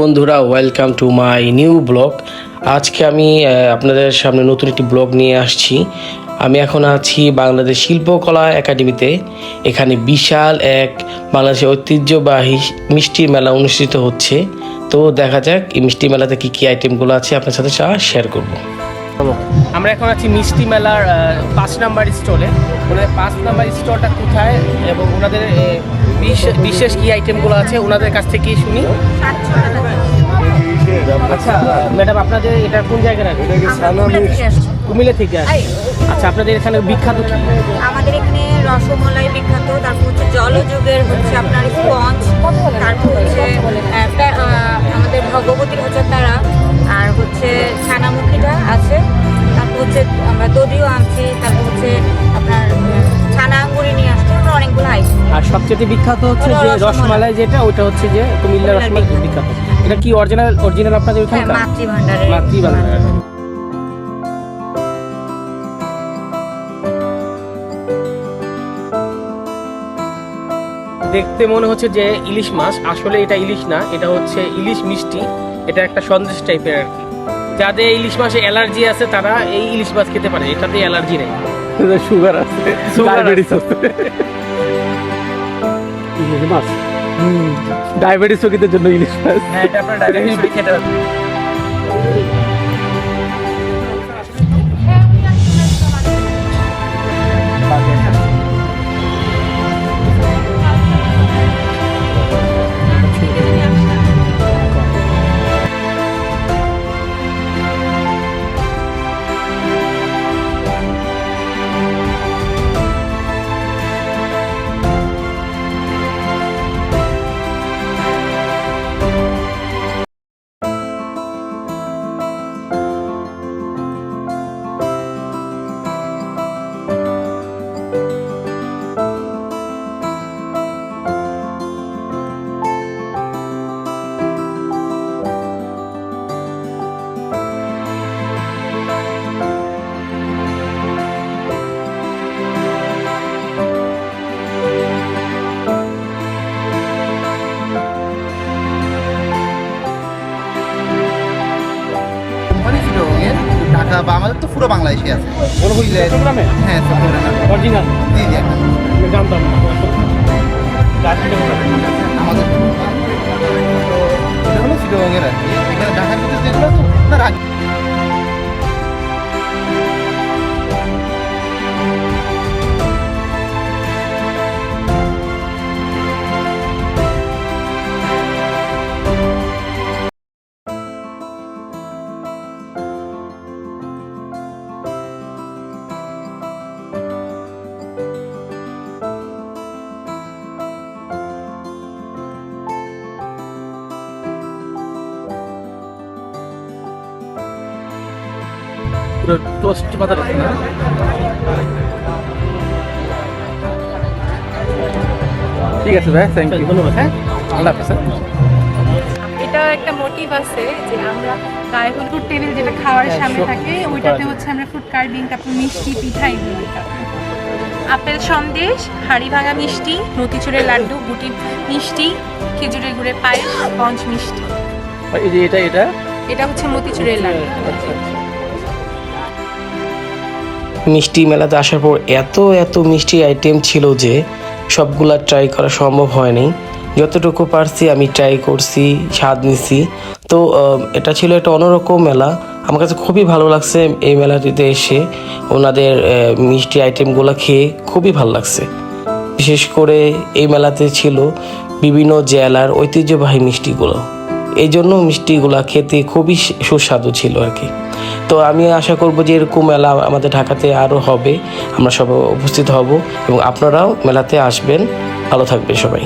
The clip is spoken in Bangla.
বন্ধুরা welcome to my new blog আজকে আমি আপনাদের সামনে নতুন একটি ব্লগ নিয়ে আসছি। আমি এখন আছি বাংলাদেশ শিল্পকলা একাডেমিতে। এখানে বিশাল এক বাংলাদেশের ঐতিহ্যবাহী মিষ্টি মেলা অনুষ্ঠিত হচ্ছে। তো দেখা যাক, এই মিষ্টি মেলাতে কী কী আইটেমগুলো আছে, আপনার সাথে শেয়ার করব। আমরা এখন আছি মিষ্টি মেলার পাঁচ নাম্বার স্টলে ওনাদের পাঁচ নাম্বার স্টলটা কোথায় এবং ওনাদের বিশেষ কি আইটেমগুলো আছে? ওনাদের কাছ থেকেই শুনি। আচ্ছা ম্যাডাম আপনাদের এটা কোন জায়গার আগে? কুমিল্লা থেকে আচ্ছা আপনাদের এখানে বিখ্যাত কি? আমাদের এখানে রসমলাই বিখ্যাত তারপর হচ্ছে জলযুগের হচ্ছে আপনার স্পঞ্জ তারপর হচ্ছে আমাদের ভগবতীর হচ্ছে তারা আর হচ্ছে ছানামুখীটা আছে তারপর হচ্ছে আমরা দধিও আনছি তারপর হচ্ছে আপনার অনেকগুলো আর সবচেয়ে বিখ্যাত হচ্ছে যে রসমালাই। যেটা ওটা হচ্ছে যে কুমিল্লা রসমালাই বিখ্যাত। এটা কি অরিজিনাল অরিজিনাল আপনাদের হ্যাঁ দেখতে মনে হচ্ছে যে ইলিশ মাছ। আসলে এটা ইলিশ না এটা হচ্ছে ইলিশ মিষ্টি। এটা একটা সন্দেশ টাইপের আর কি। যাদের ইলিশ মাসে অ্যালার্জি আছে তারা এই ইলিশ মাছ খেতে পারে। এটাতে অ্যালার্জি নেই। সুগার আছে ডায়াবেটিস আছে। ইলিশ মাছ। ডায়াবেটিস রোগীদের জন্য ইলিশ মাছ। হ্যাঁ এটা আপনার ডায়াবেটিস বা আমাদের তো পুরো বাংলাদেশে আছে। চট্টগ্রামে? হ্যাঁ চট্টগ্রামে। অরিজিনাল? জি জি একদম। জানতাম আমাদের হলো চিটগঙ্গের আর কি। এখানে ঢাকার ভিতরে যেগুলো তো পাতা না। ঠিক আছে ভাই থ্যাংক ইউ ধন্যবাদ। হ্যাঁ আল্লাহ হাফেজ হ্যাঁ। এটা একটা মোটিভ আছে যে আমরা গায়ে হলুদ টেবিল যেটা খাওয়ার সামনে থাকে ওইটাতে হচ্ছে আমরা ফ্রুট কার্ভিং তারপর মিষ্টি পিঠা এগুলো আপেল সন্দেশ হাড়ি ভাঙা মিষ্টি মতিচুরের লাড্ডু গুটি মিষ্টি খেজুরের গুড়ের পায়েস পঞ্চ মিষ্টি। এই যে এটা এটা? এটা হচ্ছে মতিচুরের লাড্ডু। মিষ্টি মেলাতে আসার পর এত এত মিষ্টি আইটেম ছিল যে সবগুলা ট্রাই করা সম্ভব হয়নি। যতটুকু পারছি আমি ট্রাই করছি, স্বাদ নিছি। তো এটা ছিল একটা অন্যরকম মেলা। আমার কাছে খুবই ভালো লাগছে এই মেলাটিতে এসে ওনাদের মিষ্টি আইটেমগুলো খেয়ে খুবই ভালো লাগছে। বিশেষ করে এই মেলাতে ছিল বিভিন্ন জেলার ঐতিহ্যবাহী মিষ্টিগুলো। এই জন্য মিষ্টিগুলা খেতে খুবই সুস্বাদু ছিল আর কি। তো আমি আশা করব যে এরকম মেলা আমাদের ঢাকাতে আরও হবে। আমরা সবাই উপস্থিত হব এবং আপনারাও মেলাতে আসবেন। ভালো থাকবে সবাই।